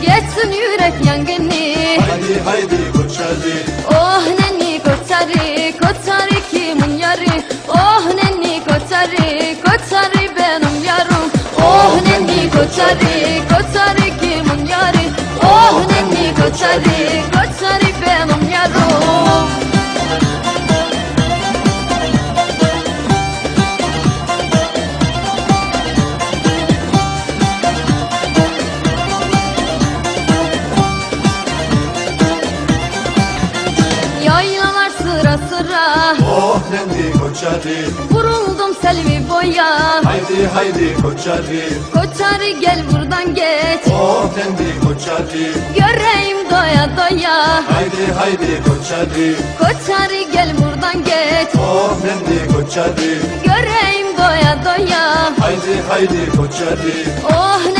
Geçsin yürek yangını. Haydi haydi koç hadi. Oh nenni koçarı Koçarı kimin yarı? Oh nenni koçarı Koçarı benim yarım. Oh nenni koçarı Koçarı kimin yarı? Oh koçarı Koçarı Oh nendi koç hadi Vuruldum selvi boya. Haydi haydi koç hadi Koçarı gel buradan geç. Oh nendi koç hadi Göreyim doya doya. Haydi haydi koç hadi Koçarı gel buradan geç. Oh nendi koç hadi Göreyim doya doya. Haydi haydi koç hadi Oh koçarı